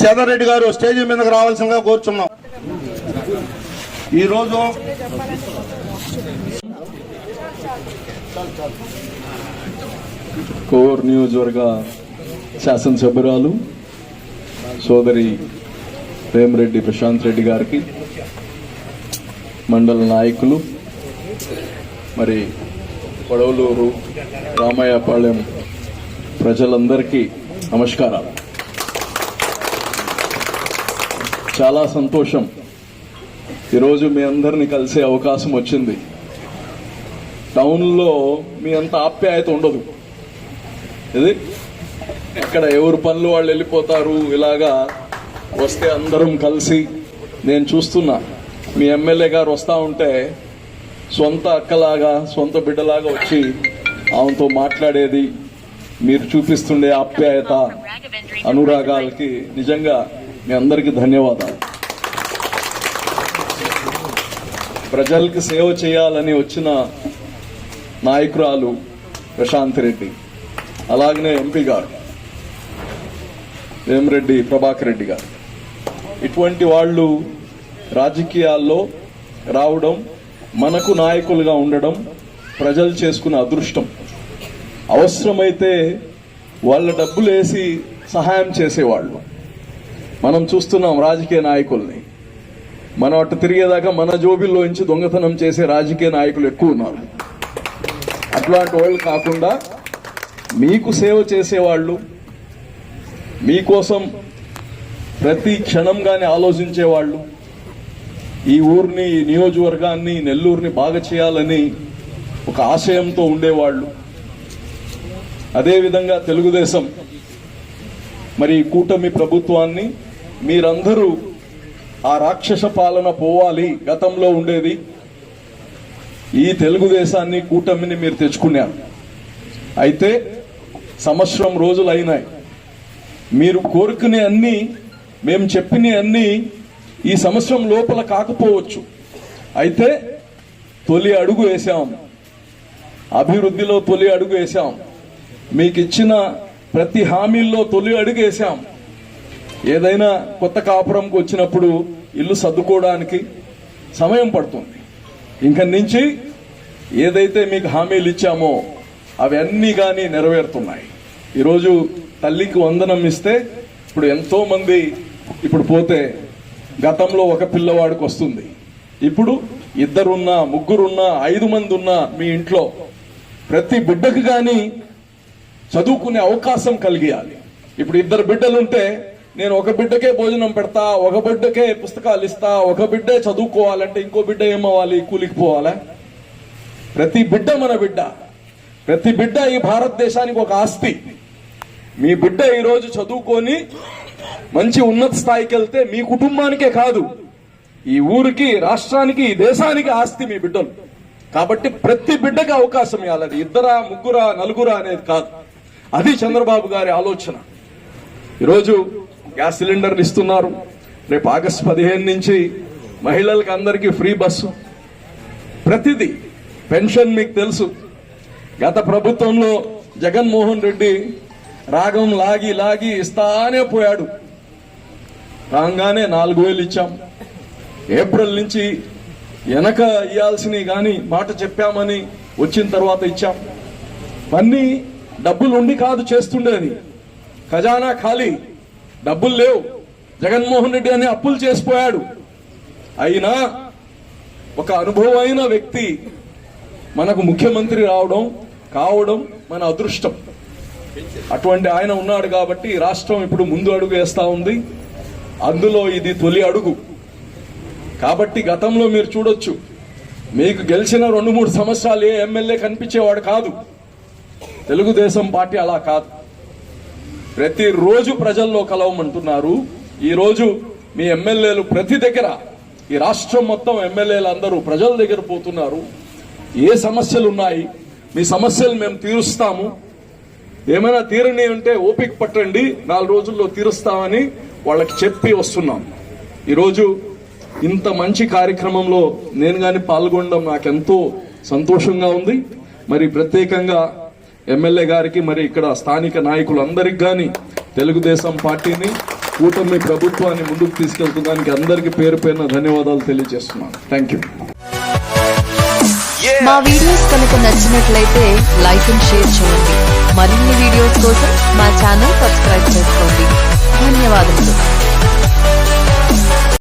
సేదారెడ్డి గారు స్టేజ్ మీదకు రావాల్సిందిగా కోరుచున్నాం. ఈరోజు కోర్ నియోజకవర్గ శాసనసభ్యురాలు సోదరి ప్రేమరెడ్డి ప్రశాంత్ రెడ్డి గారికి మండల నాయకులు మరి పడవలూరు రామయ్యపాళెం ప్రజలందరికీ నమస్కారాలు. చాలా సంతోషం. ఈరోజు మీ అందరిని కలిసే అవకాశం వచ్చింది. టౌన్లో మీ అంత ఆప్యాయత ఉండదు. ఇది? ఎక్కడ ఎవరు పనులు వాళ్ళు వెళ్ళిపోతారు ఇలాగా వస్తే అందరం కలిసి నేను చూస్తున్నా. మీ ఎమ్మెల్యే గారు వస్తూ ఉంటే సొంత అక్కలాగా సొంత బిడ్డలాగా వచ్చి ఆమెతో మాట్లాడేది మీరు చూపిస్తుండే ఆప్యాయత అనురాగాలకి నిజంగా మీ అందరికీ ధన్యవాదాలు. ప్రజలకు సేవ చేయాలని వచ్చిన నాయకురాలు ప్రశాంత్ రెడ్డి అలాగనే ఎంపీ గారు వేమిరెడ్డి ప్రభాకర్ రెడ్డి గారు. ఇటువంటి వాళ్ళు రాజకీయాల్లో రావడం మనకు నాయకులుగా ఉండడం ప్రజలు చేసుకున్న అదృష్టం. అవసరమైతే వాళ్ళ డబ్బులు వేసి సహాయం చేసేవాళ్ళు. మనం చూస్తున్నాం రాజకీయ నాయకుల్ని. మనం అటు తిరిగేదాకా మన జోబిల్లోంచి దొంగతనం చేసే రాజకీయ నాయకులు ఎక్కువ ఉన్నారు. అట్లాంటి వాళ్ళు కాకుండా మీకు సేవ చేసేవాళ్ళు మీకోసం ప్రతి క్షణం కానీ ఆలోచించేవాళ్ళు ఈ ఊరిని ఈ నియోజకవర్గాన్ని నెల్లూరుని బాగా చేయాలని ఒక ఆశయంతో ఉండేవాళ్ళు. అదేవిధంగా తెలుగుదేశం మరి కూటమి ప్రభుత్వాన్ని మీరందరూ ఆ రాక్షస పాలన పోవాలి గతంలో ఉండేది. ఈ తెలుగుదేశాన్ని కూటమిని మీరు తెచ్చుకున్నారు. అయితే సంవత్సరం రోజులు అయినాయి. మీరు కోరుకునే అన్ని మేము చెప్పిన అన్ని ఈ సంవత్సరం లోపల కాకపోవచ్చు. అయితే తొలి అడుగు వేశాం. అభివృద్ధిలో తొలి అడుగు వేశాం. మీకు ఇచ్చిన ప్రతి హామీల్లో తొలి అడుగు వేశాం. ఏదైనా కొత్త కాపురంకి వచ్చినప్పుడు ఇల్లు సర్దుకోవడానికి సమయం పడుతుంది. ఇంక నుంచి ఏదైతే మీకు హామీలు ఇచ్చామో అవన్నీ కానీ నెరవేరుతున్నాయి. ఈరోజు తల్లికి వందనం ఇస్తే ఇప్పుడు ఎంతో మంది ఇప్పుడు పోతే గతంలో ఒక పిల్లవాడికి వస్తుంది. ఇప్పుడు ఇద్దరున్నా ముగ్గురున్నా ఐదు మంది ఉన్నా మీ ఇంట్లో ప్రతి బిడ్డకు కానీ చదువుకునే అవకాశం కలిగియాలి. ఇప్పుడు ఇద్దరు బిడ్డలుంటే నేను ఒక బిడ్డకే భోజనం పెడతా ఒక బిడ్డకే పుస్తకాలు ఇస్తా ఒక బిడ్డే చదువుకోవాలంటే ఇంకో బిడ్డ ఏమవ్వాలి? కూలికి పోవాలా? ప్రతి బిడ్డ మన బిడ్డ. ప్రతి బిడ్డ ఈ భారతదేశానికి ఒక ఆస్తి. మీ బిడ్డ ఈరోజు చదువుకొని మంచి ఉన్నత స్థాయికి వెళ్తే మీ కుటుంబానికే కాదు. ఈ ఊరికి రాష్ట్రానికి ఈ దేశానికి ఆస్తి మీ బిడ్డలు. కాబట్టి ప్రతి బిడ్డకి అవకాశం ఇవ్వాలి. అది ఇద్దరా ముగ్గురా నలుగురా అనేది కాదు. అది చంద్రబాబు గారి ఆలోచన. ఈరోజు గ్యాస్ సిలిండర్లు ఇస్తున్నారు. రేపు ఆగస్టు పదిహేను నుంచి మహిళలకు అందరికీ ఫ్రీ బస్సు. ప్రతిదీ పెన్షన్ మీకు తెలుసు. గత ప్రభుత్వంలో జగన్మోహన్ రెడ్డి రాగం లాగి లాగి ఇస్తానే పోయాడు. రాగానే నాలుగు వేలు ఇచ్చాం. ఏప్రిల్ నుంచి వెనక ఇవ్వాల్సినవి కానీ మాట చెప్పామని వచ్చిన తర్వాత ఇచ్చాం. అన్నీ డబ్బులు ఉండి కాదు చేస్తుండేది. ఖజానా ఖాళీ. డబ్బులు లేవు. జగన్మోహన్ రెడ్డి అని అప్పులు చేసిపోయాడు. అయినా ఒక అనుభవమైన వ్యక్తి మనకు ముఖ్యమంత్రి రావడం కావడం మన అదృష్టం. అటువంటి ఆయన ఉన్నాడు కాబట్టి రాష్ట్రం ఇప్పుడు ముందు అడుగు వేస్తా ఉంది. అందులో ఇది తొలి అడుగు. కాబట్టి గతంలో మీరు చూడొచ్చు మీకు గెలిచిన రెండు మూడు సంవత్సరాలు ఏ ఎమ్మెల్యే కనిపించేవాడు కాదు. తెలుగుదేశం పార్టీ అలా కాదు. ప్రతిరోజు ప్రజల్లో కలవమంటున్నారు. ఈరోజు మీ ఎమ్మెల్యేలు ప్రతి దగ్గర ఈ రాష్ట్రం మొత్తం ఎమ్మెల్యేలు అందరూ ప్రజల దగ్గర పోతున్నారు. ఏ సమస్యలు ఉన్నాయి మీ సమస్యలు మేము తీరుస్తాము. ఏమైనా తీరని ఉంటే ఓపిక పట్టండి. నాలుగు రోజుల్లో తీరుస్తామని వాళ్ళకి చెప్పి వస్తున్నాం. ఈరోజు ఇంత మంచి కార్యక్రమంలో నేను కానీ పాల్గొనడం నాకెంతో సంతోషంగా ఉంది. మరి ప్రత్యేకంగా ఎమ్మెల్యే గారికి మరి ఇక్కడ స్థానిక నాయకులందరికి కానీ తెలుగుదేశం పార్టీని కూటమి ప్రభుత్వాన్ని ముందుకు తీసుకెళ్తుందానికి అందరికీ పేరు పైన ధన్యవాదాలు తెలియజేస్తున్నాను. థ్యాంక్ యూ మా వీడియోస్ కనుక నచ్చినట్లయితే లైక్ అండ్ షేర్ చేయండి. మరిన్ని వీడియోస్ కోసం మా ఛానల్ సబ్స్క్రైబ్ చేసుకోండి. ధన్యవాదములు.